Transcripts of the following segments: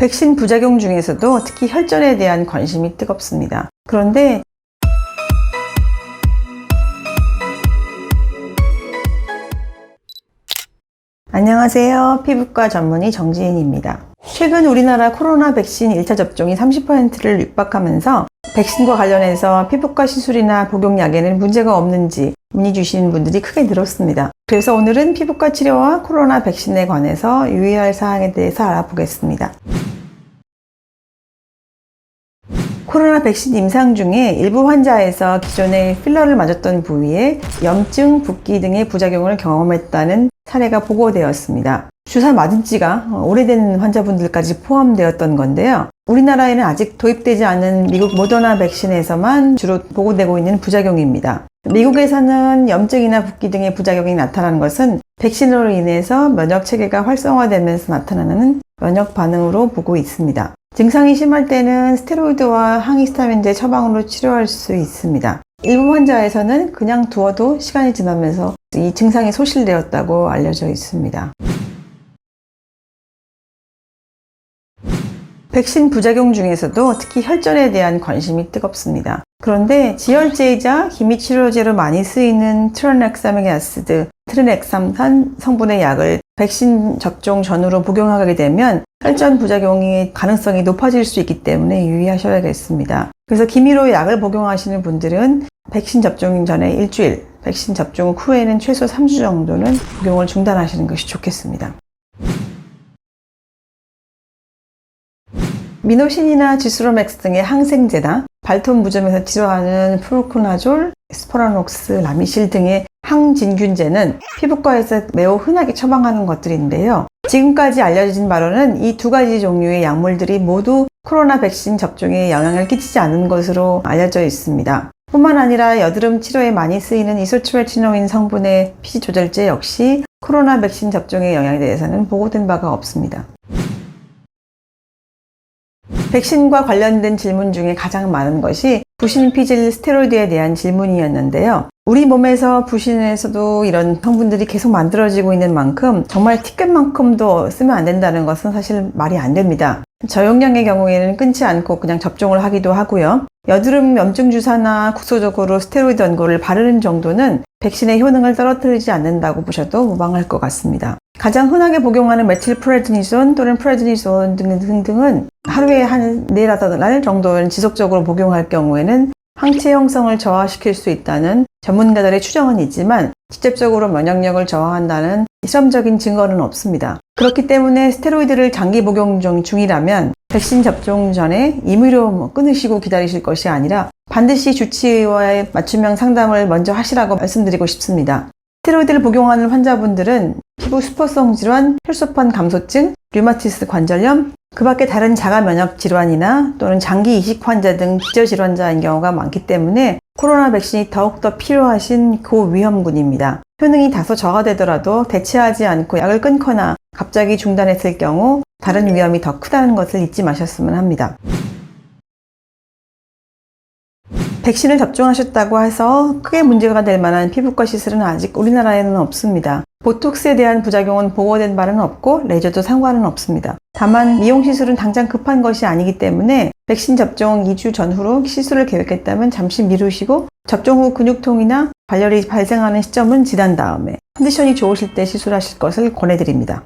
백신 부작용 중에서도 특히 혈전에 대한 관심이 뜨겁습니다. 그런데 안녕하세요. 피부과 전문의 정지인입니다. 최근 우리나라 코로나 백신 1차 접종이 30%를 육박하면서 백신과 관련해서 피부과 시술이나 복용약에는 문제가 없는지 문의 주시는 분들이 크게 늘었습니다. 그래서 오늘은 피부과 치료와 코로나 백신에 관해서 유의할 사항에 대해서 알아보겠습니다. 코로나 백신 임상 중에 일부 환자에서 기존에 필러를 맞았던 부위에 염증, 붓기 등의 부작용을 경험했다는 사례가 보고되었습니다. 주사 맞은 지가 오래된 환자분들까지 포함되었던 건데요. 우리나라에는 아직 도입되지 않은 미국 모더나 백신에서만 주로 보고되고 있는 부작용입니다. 미국에서는 염증이나 붓기 등의 부작용이 나타나는 것은 백신으로 인해서 면역 체계가 활성화되면서 나타나는 면역 반응으로 보고 있습니다. 증상이 심할 때는 스테로이드와 항히스타민제 처방으로 치료할 수 있습니다. 일부 환자에서는 그냥 두어도 시간이 지나면서 이 증상이 소실되었다고 알려져 있습니다. 백신 부작용 중에서도 특히 혈전에 대한 관심이 뜨겁습니다. 그런데 지혈제이자 기미치료제로 많이 쓰이는 트로넥사믹 아시드, 트리넥삼산 성분의 약을 백신 접종 전후로 복용하게 되면 혈전 부작용의 가능성이 높아질 수 있기 때문에 유의하셔야겠습니다. 그래서 기미로 약을 복용하시는 분들은 백신 접종 전에 일주일, 백신 접종 후에는 최소 3주 정도는 복용을 중단하시는 것이 좋겠습니다. 미노신이나 지수로맥스 등의 항생제나 발톱 무좀에서 치료하는 프로코나졸, 스포라녹스, 라미실 등의 항진균제는 피부과에서 매우 흔하게 처방하는 것들인데요. 지금까지 알려진 바로는 이 두 가지 종류의 약물들이 모두 코로나 백신 접종에 영향을 끼치지 않은 것으로 알려져 있습니다. 뿐만 아니라 여드름 치료에 많이 쓰이는 이소트레티노인 성분의 피지 조절제 역시 코로나 백신 접종의 영향에 대해서는 보고된 바가 없습니다. 백신과 관련된 질문 중에 가장 많은 것이 부신 피질 스테로이드에 대한 질문이었는데요. 우리 몸에서 부신에서도 이런 성분들이 계속 만들어지고 있는 만큼 정말 티켓만큼도 쓰면 안 된다는 것은 사실 말이 안 됩니다. 저용량의 경우에는 끊지 않고 그냥 접종을 하기도 하고요. 여드름 염증 주사나 국소적으로 스테로이드 연고를 바르는 정도는 백신의 효능을 떨어뜨리지 않는다고 보셔도 무방할 것 같습니다. 가장 흔하게 복용하는 메틸 프레드니존 또는 프레드니존 등등은 하루에 한 네다섯 날 정도는 지속적으로 복용할 경우에는 항체 형성을 저하시킬 수 있다는 전문가들의 추정은 있지만 직접적으로 면역력을 저하한다는 실험적인 증거는 없습니다. 그렇기 때문에 스테로이드를 장기 복용 중- 중이라면 백신 접종 전에 임의로 뭐 끊으시고 기다리실 것이 아니라 반드시 주치의와의 맞춤형 상담을 먼저 하시라고 말씀드리고 싶습니다. 스테로이드를 복용하는 환자분들은 피부 수포성 질환, 혈소판 감소증, 류마티스 관절염, 그 밖에 다른 자가 면역 질환이나 또는 장기 이식 환자 등 기저 질환자인 경우가 많기 때문에 코로나 백신이 더욱더 필요하신 고위험군입니다. 효능이 다소 저하되더라도 대체하지 않고 약을 끊거나 갑자기 중단했을 경우 다른 위험이 더 크다는 것을 잊지 마셨으면 합니다. 백신을 접종하셨다고 해서 크게 문제가 될 만한 피부과 시술은 아직 우리나라에는 없습니다. 보톡스에 대한 부작용은 보고된 바는 없고 레저도 상관은 없습니다. 다만 미용 시술은 당장 급한 것이 아니기 때문에 백신 접종 2주 전후로 시술을 계획했다면 잠시 미루시고 접종 후 근육통이나 발열이 발생하는 시점은 지난 다음에 컨디션이 좋으실 때 시술하실 것을 권해드립니다.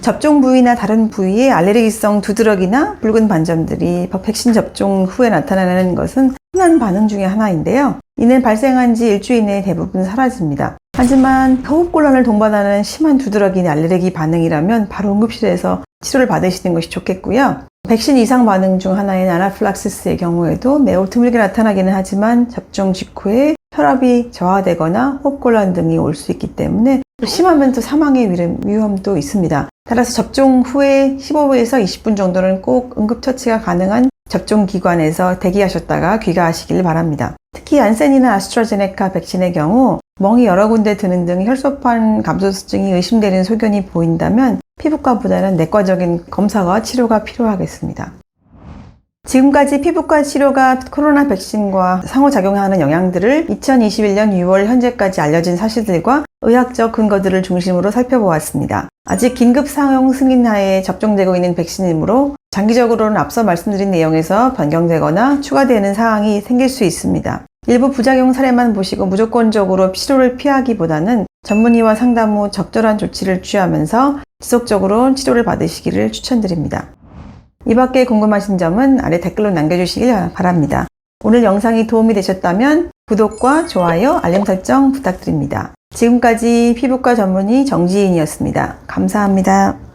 접종 부위나 다른 부위에 알레르기성 두드러기나 붉은 반점들이 백신 접종 후에 나타나는 것은 흔한 반응 중의 하나인데요. 이는 발생한 지 일주일 내에 대부분 사라집니다. 하지만 호흡곤란을 동반하는 심한 두드러기 알레르기 반응이라면 바로 응급실에서 치료를 받으시는 것이 좋겠고요. 백신 이상 반응 중 하나인 아나플락시스의 경우에도 매우 드물게 나타나기는 하지만 접종 직후에 혈압이 저하되거나 호흡곤란 등이 올 수 있기 때문에 또 심하면 또 사망의 위험- 위험도 있습니다. 따라서 접종 후에 15분에서 20분 정도는 꼭 응급처치가 가능한 접종 기관에서 대기하셨다가 귀가하시길 바랍니다. 특히 안센이나 아스트라제네카 백신의 경우 멍이 여러 군데 드는 등 혈소판 감소증이 의심되는 소견이 보인다면 피부과보다는 내과적인 검사와 치료가 필요하겠습니다. 지금까지 피부과 치료가 코로나 백신과 상호작용하는 영향들을 2021년 6월 현재까지 알려진 사실들과 의학적 근거들을 중심으로 살펴보았습니다. 아직 긴급 사용 승인 하에 접종되고 있는 백신이므로 장기적으로는 앞서 말씀드린 내용에서 변경되거나 추가되는 사항이 생길 수 있습니다. 일부 부작용 사례만 보시고 무조건적으로 치료를 피하기보다는 전문의와 상담 후 적절한 조치를 취하면서 지속적으로 치료를 받으시기를 추천드립니다. 이 밖에 궁금하신 점은 아래 댓글로 남겨주시길 바랍니다. 오늘 영상이 도움이 되셨다면 구독과 좋아요, 알림 설정 부탁드립니다. 지금까지 피부과 전문의 정지인이었습니다. 감사합니다.